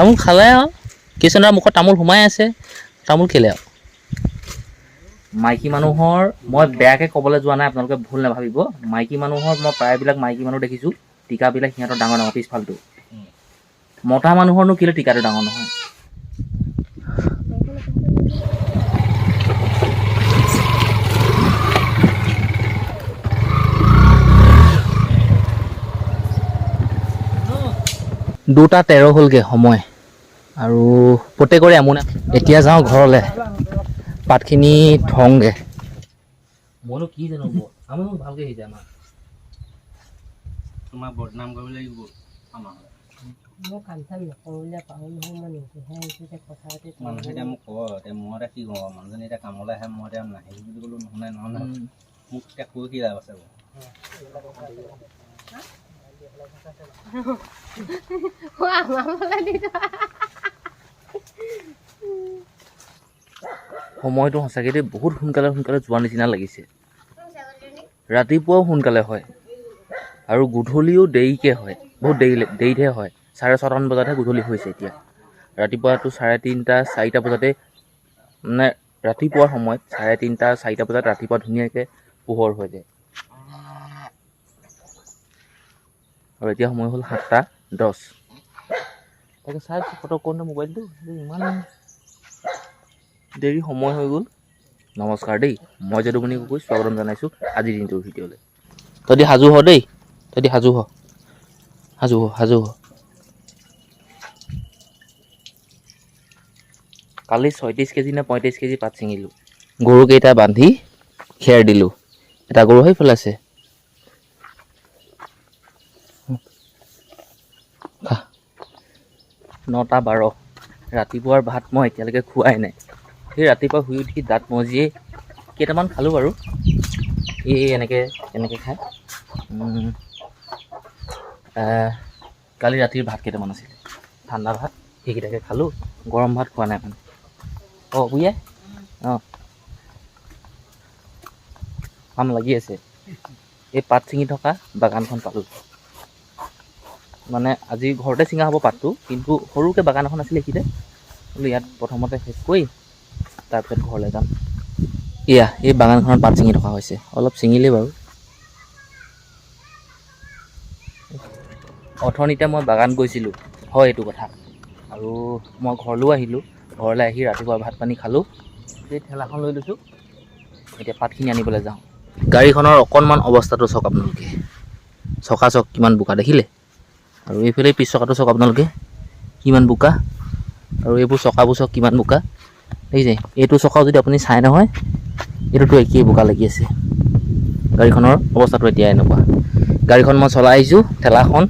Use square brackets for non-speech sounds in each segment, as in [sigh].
তামোল খালে আৰু কিছুমানৰ মুখত তামোল সোমাই আছে তামোল কেলে আৰু মাইকী মানুহৰ মই বেয়াকৈ ক'বলৈ যোৱা নাই আপোনালোকে ভুল নাভাবিব। মাইকী মানুহৰ মই প্ৰায়বিলাক মাইকী মানুহ দেখিছোঁ টীকাবিলাক সিহঁতৰ ডাঙৰ ডাঙৰ পিছফালটো মতা মানুহৰনো কেলৈ টীকাটো ডাঙৰ নহয়? দুটা তেৰ হ'লগৈ সময়। আৰু প্ৰত্যেকৰে আমোনা এতিয়া যাওঁ ঘৰলৈ। পাতখিনি থওঁগৈ। মইনো কি জানো আমাৰ ভালকৈ সিজে আমাৰ। তোমাক বদনাম কৰিব লাগিব। আমাৰ হ'লে মই কাম চাম নকৰোঁ বুলি পাৰোঁ নহয় মই নিজেহে আহিছোঁ এতিয়া কথা পাতি মানুহে এতিয়া মোক কয় এতিয়া মই এতিয়া কি কওঁ মানুহজনী এতিয়া কামলৈ আহে মই এতিয়া নাহিম বুলি ক'লো নুশুনে নহয় নহয়। মোক এতিয়া কৈ কি লাভ আছে বাৰু [laughs] সময়টো সঁচাকৈ বহুত সোনকালে সোনকালে যোৱা নিচিনা লাগিছে। ৰাতিপুৱাও সোনকালে হয় আৰু গধূলিও দেৰিকৈ হয় বহুত দেৰি দেৰিতহে হয়। চাৰে ছটামান বজাতহে গধূলি হৈছে এতিয়া। ৰাতিপুৱাটো চাৰে তিনিটা চাৰিটা বজাতে মানে ৰাতিপুৱাৰ সময়ত চাৰে তিনিটা চাৰিটা বজাত ৰাতিপুৱা ধুনীয়াকৈ পোহৰ হৈ যায়। আৰু এতিয়া সময় হ'ল সাতটা দহ। তাকে চাই ফটো কৰোঁতে মোবাইলটো ইমান দেৰি সময় হৈ গ'ল। নমস্কাৰ দেই মই যদুমণি গগৈ স্বাগতম জনাইছোঁ আজিৰ দিনটোৰ ভিডিঅ'লৈ। তহঁতি সাজু হ দেই তহঁতি সাজু হ। সাজু হ সাজু হ। কালি ছয়ত্ৰিছ কেজি নে পঁয়ত্ৰিছ কেজি পাত ছিঙিলোঁ। গৰুকেইটা বান্ধি খেৰ দিলোঁ। এটা গৰু সেইফালে আছে নটা বাৰ। ৰাতিপুৱাৰ ভাত মই এতিয়ালৈকে খোৱাই নাই। সেই ৰাতিপুৱা শুই উঠি দাঁত মজিয়ে কেইটামান খালোঁ বাৰু। এই এনেকৈ এনেকৈ খায় কালি ৰাতিৰ ভাত কেইটামান আছিলে। ঠাণ্ডা ভাত, সেইকেইটাকে খালোঁ। গৰম ভাত খোৱা নাই মানে। অঁ বুঢ়িয়াই অঁ। কাম লাগি আছে। এই পাত ছিঙি থকা বাগানখন পালোঁ। মানে আজি ঘৰতে ছিঙা হ'ব পাতটো কিন্তু সৰুকৈ বাগান এখন আছিলে এইখিনিতে বোলো ইয়াত প্ৰথমতে শেষ কৰি তাৰপিছত ঘৰলৈ যাম। এয়া এই বাগানখনত পাত ছিঙি থকা হৈছে। অলপ ছিঙিলেই বাৰু। অথনিতে মই বাগান গৈছিলোঁ। হয় এইটো কথা। আৰু মই ঘৰলৈও আহিলোঁ। ঘৰলৈ আহি ৰাতিপুৱা ভাত পানী খালোঁ। সেই ঠেলাখন লৈ লৈছোঁ। এতিয়া পাতখিনি আনিবলৈ যাওঁ। গাড়ীখনৰ অকণমান অৱস্থাটো চাওক আপোনালোকে। চকা চক কিমান বোকা দেখিলে। আৰু এইফালে পিছ চকাটো চাওক আপোনালোকে, কিমান বোকা, আৰু এইবোৰ চকাবোৰ চাওক কিমান বোকা দেখিছে এইটো চকাও যদি আপুনি চাই নহয়, এইটোতো একেই বোকা লাগি আছে। গাড়ীখনৰ অৱস্থাটো এতিয়া এনেকুৱা। গাড়ীখন মই চলাই আহিছোঁ, ঠেলাখন,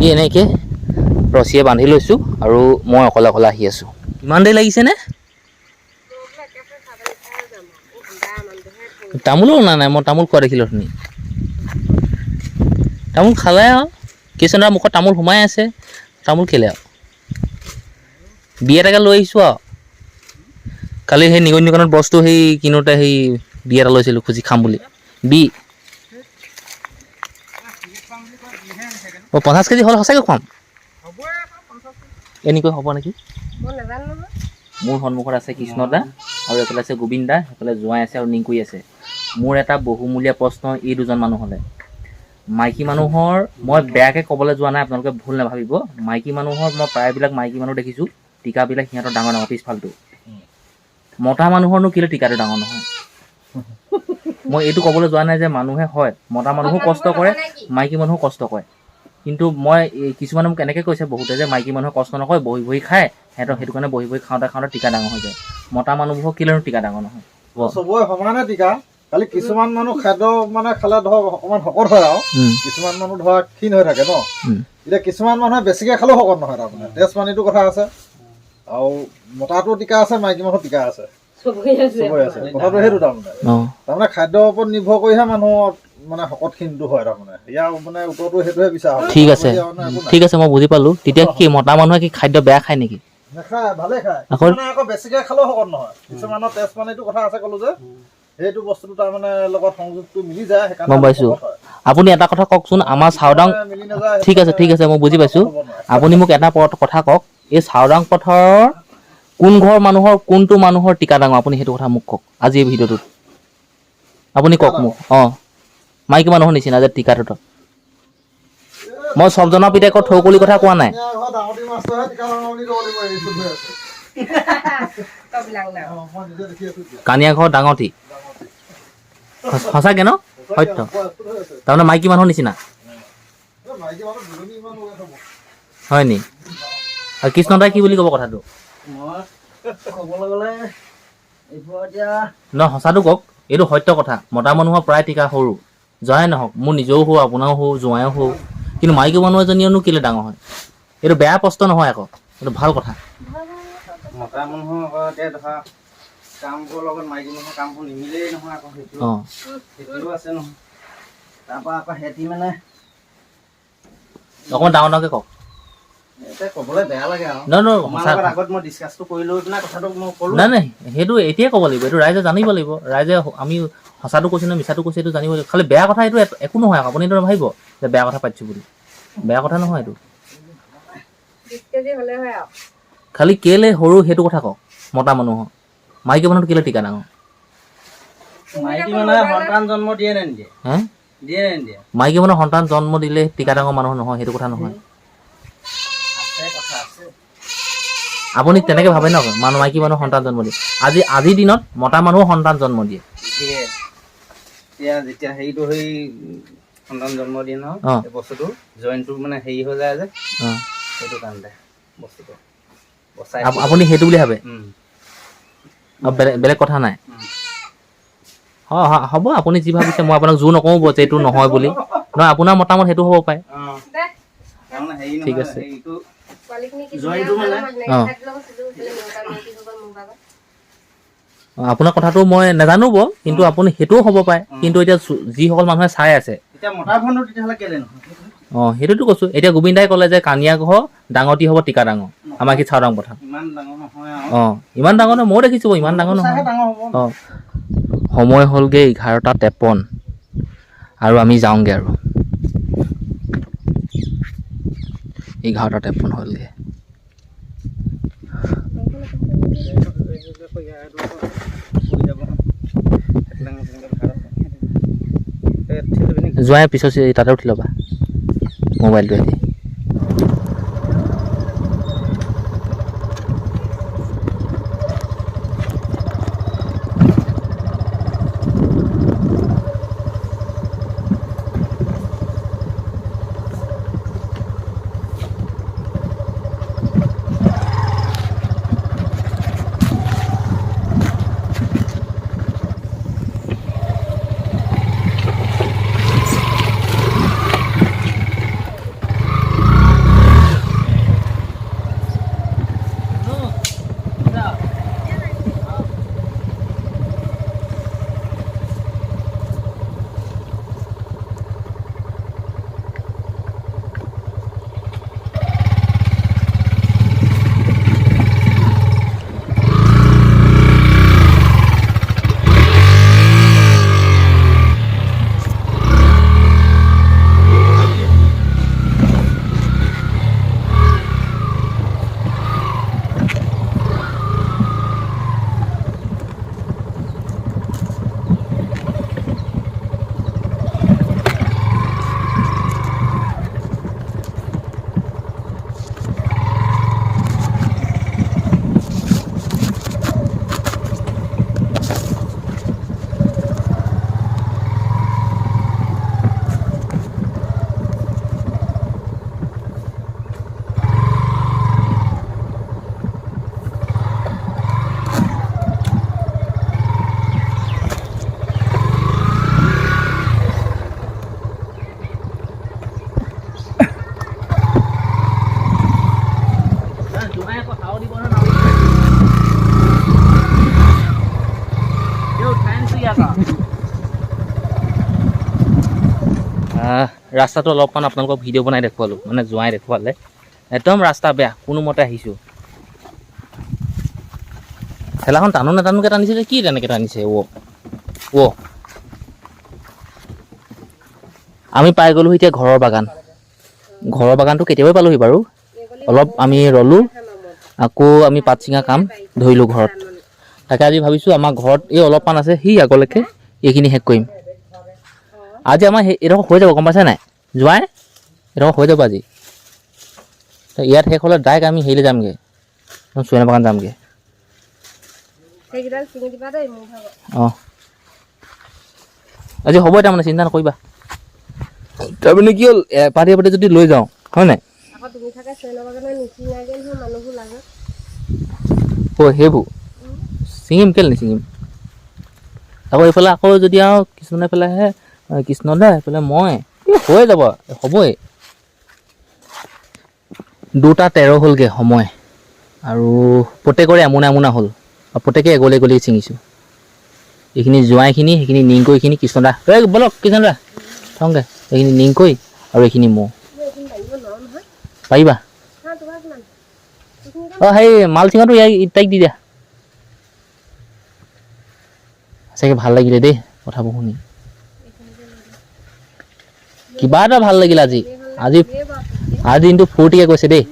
ই এনেকৈ ৰছীয়ে বান্ধি লৈছোঁ আৰু মই অকলে অকলে আহি আছোঁ। কিমান দেৰি লাগিছেনে? তামোলো অনা নাই, মই তামোল খোৱা দেখিলোঁ। অথনি তামোল খালে আৰু। কিছুমানৰ মুখত তামোল সোমাই আছে। তামোল কেলে আৰু। বি এটাকে লৈ আহিছোঁ আৰু। কালি সেই নিগনি দোকানত বস্তু সেই কিনোতে সেই বি এটা লৈছিলোঁ খুজি খাম বুলি। বি। অঁ পঞ্চাছ কেজি হ'লে সঁচাকৈ খুৱাম। এনেকৈ হ'ব নেকি? মোৰ সন্মুখত আছে কৃষ্ণদা আৰু এইফালে আছে গোবিন্দ দা সেইফালে জোঁৱাই আছে আৰু নিংকুই আছে। মোৰ এটা বহুমূলীয়া প্ৰশ্ন এই দুজন মানুহলৈ মাইকী মানুহৰ মই বেয়াকৈ ক'বলৈ যোৱা নাই আপোনালোকে ভুল নাভাবিব। মাইকী মানুহৰ মই প্ৰায়বিলাক মাইকী মানুহ দেখিছোঁ টীকাবিলাক সিহঁতৰ ডাঙৰ ডাঙৰ পিছফালটো। মতা মানুহৰনো কেলৈ টীকাটো ডাঙৰ নহয়? [laughs] মই এইটো ক'বলৈ যোৱা নাই যে মানুহে হয় মতা মানুহো কষ্ট কৰে মাইকী মানুহো কষ্ট কৰে। কিন্তু মই এই কিছুমানে মোক এনেকৈ কৈছে বহুতে যে মাইকী মানুহে কষ্ট নকৰে বহি বহি খায় সিহঁতৰ সেইটো কাৰণে বহি বহি খাওঁতে খাওঁতে টীকা ডাঙৰ হৈ যায়। মতা মানুহবোৰৰ কেলৈনো টীকা ডাঙৰ নহয়? চবৰে সমানে টিকা। খালি কিছুমান মানুহ খাদ্য মানে খালে ধৰক অকণমান শকত হয় আৰু। কিছুমান মানুহ ধৰা ক্ষীণ হৈ থাকে ন। এতিয়া কিছুমান মানুহে বেছিকে খালেও শকত নহয় তাৰমানে। তেজ পানীটো কথা আছে। আৰু মতাটো টিকা আছে মাইকী মানুহৰ টিকা আছে। কথাটো সেইটো তাৰমানে। তাৰমানে খাদ্যৰ ওপৰত নিৰ্ভৰ কৰিহে মানুহৰ মানে শকত ক্ষীণটো হয় তাৰমানে। ইয়াৰ মানে উত্তৰটো সেইটোহে বিচাৰ হয় ঠিক আছে। বাকী মানে একো নাই। ঠিক আছে মই বুজি পালোঁ। তেতিয়া কি মতা মানুহে কি খাদ্য বেয়া খায় নেকি? নাখায় ভালে খায়। আকৌ বেছিকে খালেও শকত নহয়। কিছুমানৰ তেজ পানীটো কথা আছে ক'লো যে। সেইটো বস্তুটো তাৰমানে লগত সংযোগটো মিলি যায় সেইকাৰণে গম পাইছোঁ। আপুনি এটা কথা কওকচোন আমাৰ চাওদাং ঠিক আছে ঠিক আছে মই বুজি পাইছোঁ। আপুনি মোক এটা কথা কওক এই চাওদাং পথাৰৰ কোন ঘৰ মানুহৰ কোনটো মানুহৰ টিকা ডাঙৰ? আপুনি সেইটো কথা মোক কওক আজি এই ভিডিঅ'টোত। আপুনি কওক মোক অঁ। মাইকী মানুহৰ নিচিনা যে টিকাটোত মই চব জনা পিতেকৰ থৌকলি কথা কোৱা নাই। [laughs] কানিয়া ঘৰ ডাঙৰটি সঁচাকে ন? সত্য। তাৰমানে মাইকী মানুহৰ নিচিনা। হয় নি? আৰু কৃষ্ণদাই কি বুলি ক'ব কথাটো? ন সঁচাটো কওক এইটো সত্য কথা। মতা মানুহৰ প্ৰায় টিকা সৰু। জয়াই নহওক মোৰ নিজেও সৰু আপোনাৰো সৰু জোঁৱাইও সৰু। কিন্তু মাইকী মানুহ এজনীয়েনো কেলৈ ডাঙৰ হয়? এইটো বেয়া প্ৰশ্ন নহয় আকৌ। এইটো ভাল কথা। মতা মানুহৰ কামবোৰৰ লগত মাইকী মানুহৰ কামবোৰ নিমিলেই নহয় আকৌ সেইটো সেইটোও আছে নহয়। তাৰপৰা আকৌ সিহঁতি মানে অকণমান ডাঙৰ ডাঙৰকৈ কওক। এতিয়া ক'বলৈ বেয়া লাগে আৰু। নহয় নহয় তোমাৰ সঁচা লগত আগত মই ডিছকাছটো কৰি লৈ পিনে কথাটো মই ক'লোঁ। নাই নাই সেইটো এতিয়াই ক'ব লাগিব এইটো ৰাইজে জানিব লাগিব। ৰাইজে আমি সঁচাটো কৈছোঁ নে মিছাটো কৈছোঁ এইটো জানিব লাগিব। খালি বেয়া কথা এইটো এক- নহয় আকৌ আপুনি এইটো নাভাবিব যে বেয়া কথা পাতিছোঁ বুলি। বেয়া কথা নহয় এইটো। খালি কেলে সৰু সেইটো কথা কওক মতা মানুহৰ। মাইকী মানুহটো কেলে টিকা ডাঙৰ মাইকী মানুহে সন্তান জন্ম দিয়ে নে নিদিয়ে? হে? দিয়ে নে নিদিয়ে? মাইকী মানুহৰ সন্তান জন্ম দিলে টিকা ডাঙৰ মানুহ নহয় সেইটো কথা নহয়। আপুনি তেনেকে ভাবে ন মানুহ মাইকী মানুহ সন্তান জন্ম দিয়ে। আজি আজিৰ দিনত মতা মানুহো সন্তান জন্ম দিয়ে। যেতিয়া হেৰিটো সেই সন্তান জন্ম দিয়ে নহয় বস্তুটো জইনটো মানে হেৰি হৈ যায় যে সেইটো কাৰণতে বস্তুটো। আপুনি সেইটো বুলি ভাবে? বেলেগ বেলেগ কথা নাই। হয় হ'ব আপুনি যি ভাবিছে মই আপোনাক জোৰ নকওঁ যে এইটো নহয় বুলি। নহয় আপোনাৰ মতামত সেইটো হ'ব পাৰে। অ, ঠিক আছে। অ। অঁ, আপোনাৰ কথাটো মই নাজানো বাৰু কিন্তু আপুনি সেইটোও হ'ব পাৰে। কিন্তু এতিয়া যিসকল মানুহে চাই আছে অঁ সেইটোতো কৈছোঁ। এতিয়া গোবিন্দাই ক'লে যে কানিয়া ঘৰ ডাঙৰটি হ'ব টিকা ডাঙৰ। আমাৰ কি চাওদাং পথাৰ? অঁ ইমান ডাঙৰ নহয় ময়ো দেখিছোঁ বাৰু, ইমান ডাঙৰ নহয়। অঁ সময় হ'লগৈ এঘাৰটা তেপন। আৰু আমি যাওঁগৈ আৰু। এঘাৰটা তেপন হ'লগৈ? যোৱাই পিছত তাতে উঠি ল'বা। মোবাইল আহ, ৰাস্তাটো অলপমান আপোনালোকক ভিডিঅ' বনাই দেখুৱালোঁ মানে যোৱাই দেখুৱালে। একদম ৰাস্তা বেয়া কোনোমতে আহিছোঁ। ঠেলাখন টানো নাটানোকৈ টানিছে যে কি তেনেকৈ টানিছে ৱ ৱ আমি পাই গ'লোহি এতিয়া ঘৰৰ বাগান। ঘৰৰ বাগানটো কেতিয়াবাই পালোহি বাৰু। অলপ আমি ৰ'লোঁ। আকৌ আমি পাত ছিঙা কাম ধৰিলোঁ ঘৰত। তাকে আজি ভাবিছোঁ আমাৰ ঘৰত এই অলপমান আছে সি আগলৈকে এইখিনি শেষ কৰিম। আজি আমাৰ সেই এইডোখৰ হৈ যাব গম পাইছা নাই? যোৱাই এইডোখৰ হৈ যাব আজি। ইয়াত শেষ হ'লে ডাইৰেক্ট আমি হেৰিলৈ যামগৈ চুৱেনা বাগান যামগৈ। অঁ। আজি হ'ব তাৰমানে চিন্তা নকৰিবা। তাৰমানে কি হ'ল এপাতি এপাতি যদি লৈ যাওঁ হয় নাই? আকৌ তুমি থাকে চুৱেনৰ বাগানে নিচিঙাগে নহয় মানুহবোৰ লাগে। অ' ছিঙিম কেলৈ নিছিঙিম? আকৌ এইফালে আকৌ যদি আৰু কিছুমানে এইফালে আহে আহ, কৃষ্ণ দা এইফালে মই হৈ যাব হ'বই। দুটা তেৰ হ'লগৈ সময়। আৰু প্ৰত্যেকৰে এমোনা এমোনা হ'ল। আৰু প্ৰত্যেকে এগলি এগলি ছিঙিছোঁ। এইখিনি জোৱাইখিনি সেইখিনি নিংকৈখিনি কৃষ্ণ দা এই বলক কৃষ্ণ দা থওঁগৈ। এইখিনি নিংকৈ আৰু এইখিনি মৌ। পাৰিবা অঁ সেই মালচিঙাটো ইয়াক তাইক দি দিয়া। চাগে ভালো লাগিলে দেই কথাবোৰ শুনি। কিবা এটা ভালো লাগিল আজি। আজি আজি দিনটো ফূৰ্তিকে কৈছে দেই।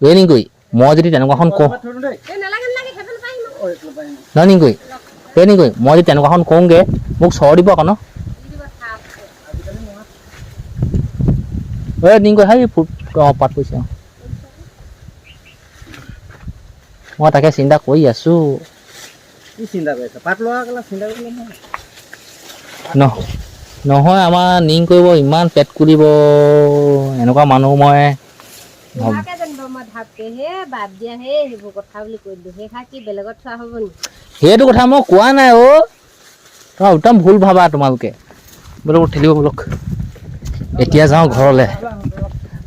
ঐ নিংকুই মই যদি তেনেকুৱাখন কওঁ। নহয় নিংকুই এই নিংকৈ মই যদি তেনেকুৱাখন কওঁগৈ মোক চৰ দিব আকৌ ন? এই নিংকৈ হাই অঁ পাত পৰিছে অঁ। মই তাকে চিন্তা কৰি আছোঁ। নহয়। আমাৰ নিং কৰিব ইমান পেট কুলিব এনেকুৱা মানুহ মই ভাব- তোমাকে জানিব মই ধাপকে হে বাদ দিয়া হে সেইবোৰ কথা বুলি কৈ দিলোঁ। সেইষাৰ কি বেলেগত থোৱা হ'ব নেকি সেইটো কথা মই কোৱা নাই অ' তোমাৰ একদম ভুল ভাবা তোমালোকে। বোলক ঠেলিব বোলক এতিয়া যাওঁ ঘৰলৈ।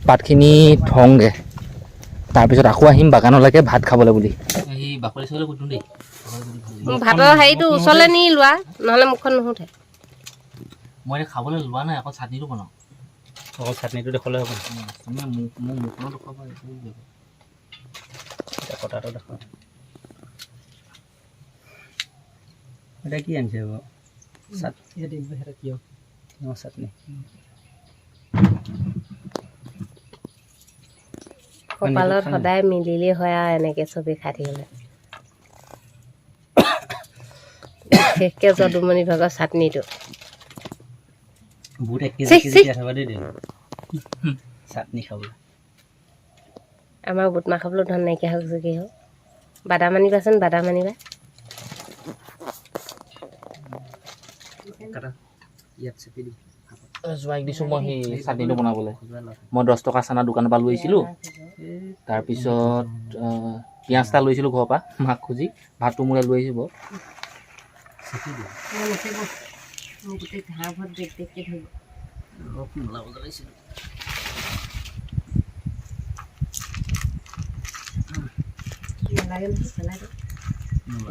পাতখিনি থওঁগৈ। তাৰপিছত আকৌ আহিম বাগানলৈকে ভাত খাবলৈ বুলি। মোৰ ভাতৰ হেৰিটো ওচৰলৈ নি লোৱা নহ'লে মুখখন মই এতিয়া খাবলৈ লোৱা নাই আকৌ চাটনিটো বনাওঁ। অকল চাটনিটো দেখুৱালে হ'ব। মোক মোক মুখখনত দেখুৱাবা এটা কি আনছে কপালত সদায় মিলিলে হয় আৰু এনেকে চবেই খাই থাকিলে। বিশেষকে যদুমণি ভাগৰ চাটনিটো। আমাৰ বুটমাহ খাবলৈ ধন নাইকিয়া হৈ গৈছে কি হ'ল বাদাম আনিবাচোন বাদাম আনিবা। যোৱা এক মই সেই চাটনিটো বনাবলৈ। মই দহ টকা চানা দোকানৰ পৰা লৈ আহিছিলোঁ। তাৰপিছত পিঁয়াজ এটা লৈছিলোঁ ঘৰৰ পৰা মাক খুজি। ভাতটো মোলৈ লৈ আহিব।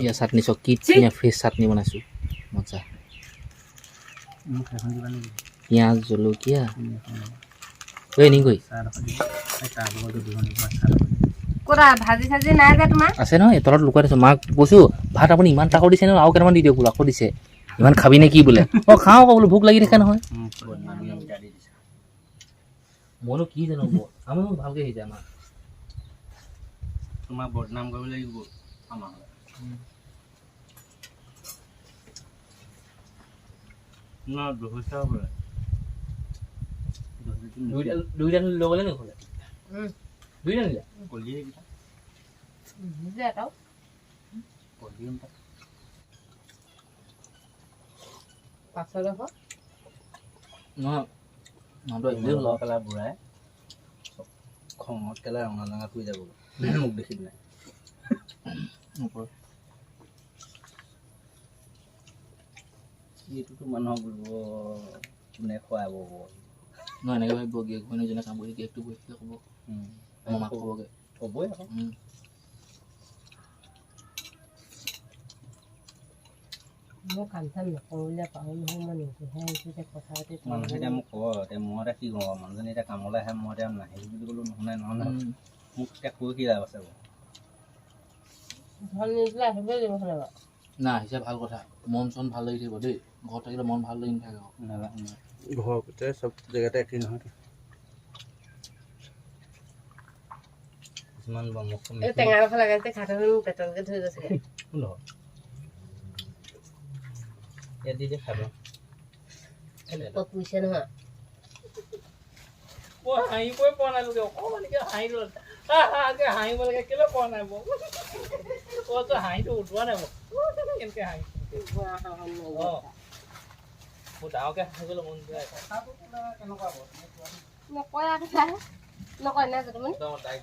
ইয়া চাটনি চব কিটচিয়া ফ্ৰেছ চাটনি বনাইছোঁ। মজা। পিঁয়াজ জলকীয়া। ঐ নিগৈ আছে নহয় তলত লুকুৱাই থৈছোঁ। মাক কৈছোঁ ভাত আপুনি ইমান টাকা দিছে ন আৰু কেইটামান দি দিয়ক বোলো আকৌ দিছে। ইমান খাবি নে কি বোলে? অঁ খাওঁ আকৌ বোলো ভোক লাগি থাকে নহয়। মইনো কি জানো আমাৰ ভালকৈ সিজা আমাৰ তোমাৰ বদনাম কৰিব লাগিব আমাৰ। ন দুহেজাৰ বোলে দুইটা দুইটা লৈ গ'লে নি ঘৰলৈ দুইটা নিলে কলিয়ে এইকেইটা এটাও কলিয়ে অমিতা। পাঁচশ টকা নহয় মানুহটো আহিলেই হ'ল লগ আৰু। পেলাই বুঢ়াই চব খঙত কেলাই ৰঙা ৰঙা কৰি যাব মোক দেখি নাই এইটোতো মানুহক বুলিব কোনে খুৱাব নহয় এনেকৈ ভাবিব ঘৈণীজনে কাম কৰি গিয়েকটো বহি থাকে ক'ব মই মাক ক'বগৈ। ক'বই আকৌ। উম। মই কাম চাম নকৰোঁ বুলিয়ে পাৰোঁ নহয় মই নিজেহে আহিছোঁ এতিয়া কথা পাতি মানুহে এতিয়া মোক ক'ব এতিয়া মই এতিয়া কি কওঁ মানুহজনী এতিয়া কামলৈ আহে মই এতিয়া নাহিল বুলি ক'লো নুশুনে নহয় নহয় উম। মোক এতিয়া কৈ কি লাভ আছে বাৰু? ধন নিদিলে আহিবই লাগিব হ'লে বাৰু না আহিছে ভাল কথা। মন চন ভাল লাগি থাকিব দেই। ঘৰত থাকিলে মন ভাল লাগি নাথাকে আকৌ নালাগে ঘৰৰ ভিতৰে চব জেগাতে একেই নহয় কিছুমান বনমুখ এই টেঙা ৰস লগাইছে খাই থাকোঁ পেটলৈকে ধৰি গৈছেগে কোন হয় ইয়াত দি দিয়ে খাব পক পুৰিছে নহয় মই হাঁহিবই পৰা নাই লোকে অকণমানিকে হাঁহি ল'লে হাঁহিকে হাঁহিব লাগে কেলৈ পৰা নাই মোক অ' তই হাঁহিটো উঠোৱা নাই মোক কেনেকৈ হাঁহি মন যায় নকয় নকয়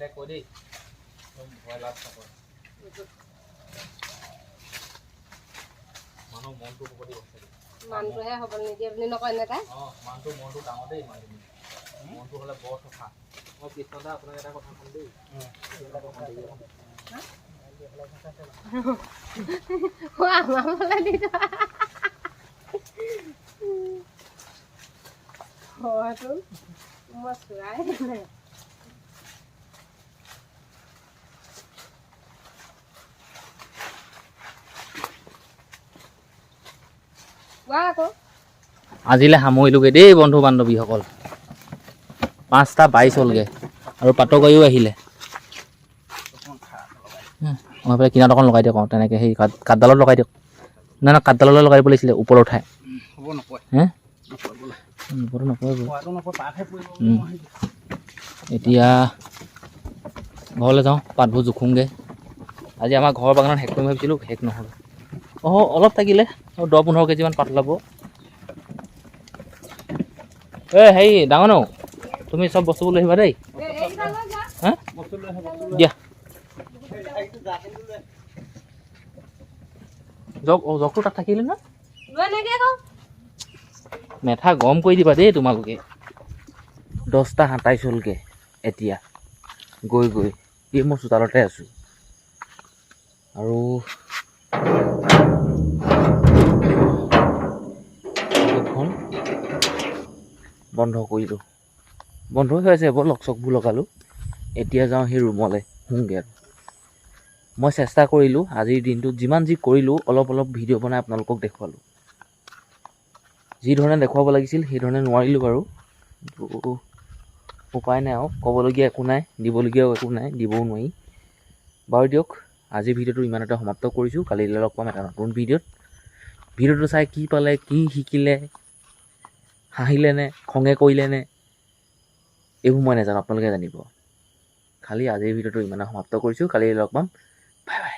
কৈ দেই ভয় লাভ মানুহ মনটো হ'ব দিব মানুহটোহে হ'বলৈ নিদিয়ে বুলি নকয় নে তাই অঁ মানুহটো মনটো ডাঙৰ দেই মনটো হ'লে বৰ চফা মই কৃষ্ণদা আপোনাক এটা কথা ক'ম দেই কথা দেই অ, আমাৰ ফালে দি থোৱা হয়তো মই চোৱাই নাই আজিলৈ সামৰিলোগৈ দেই বন্ধু বান্ধৱীসকল। পাঁচটা বাইছ হ'লগৈ আৰু পাটকাৰীও আহিলে। মই এইফালে কিনাৰত অকণ লগাই দিয়ক অঁ তেনেকৈ সেই কাঠ কাঠডালত লগাই দিয়ক নাই নাই কাঠডাললৈ লগাই দিব লাগিছিলে ওপৰত উঠাই। হ'ব নকয় হে? এতিয়া ঘৰলৈ যাওঁ পাতবোৰ জোখোংগৈ আজি আমাৰ ঘৰৰ বাগানত শেষ কৰিম ভাবিছিলোঁ শেষ নহ'ল। অঁ অলপ থাকিলে দহ পোন্ধৰ কেজিমান পাত ওলাব। এই হেৰি ডাঙৰ নৌ তুমি চব বস্তুবোৰ লৈ আহিবা দেই। হা? দিয়া। জগ অঁ জগটো তাত থাকিলে ন? মেথা গৰম কৰি দিবা দেই তোমালোকে। দহটা সাতাইছ হ'লগৈ এতিয়া। গৈ গৈ। এই মই চোতালতে আছোঁ। আৰু বন্ধ কৰিলোঁ। বন্ধ হৈ আছে বৰ লক চকবোৰ লগালোঁ। এতিয়া যাওঁ সেই ৰুমলৈ শুওঁগৈ আৰু। মই চেষ্টা কৰিলোঁ আজিৰ দিনটোত যিমান যি কৰিলোঁ অলপ অলপ ভিডিঅ' বনাই আপোনালোকক দেখুৱালোঁ। যি ধৰণে দেখুৱাব লাগিছিল সেইধৰণে নোৱাৰিলোঁ বাৰু। উপায় নাই আৰু ক'বলগীয়া একো নাই দিবলগীয়াও একো নাই দিবও নোৱাৰি। বাৰু দিয়ক আজিৰ ভিডিঅ'টো ইমানতে সমাপ্ত কৰিছোঁ। কালিলৈ লগ পাম এটা নতুন ভিডিঅ'ত। ভিডিঅ'টো চাই কি পালে কি শিকিলে হাঁহিলে নে খঙে কৰিলে নে এইবোৰ মই নাজানো আপোনালোকে জানিব। খালি আজিৰ ভিডিঅ'টো ইমানে সমাপ্ত কৰিছোঁ। কালিলৈ লগ পাম। Bye bye.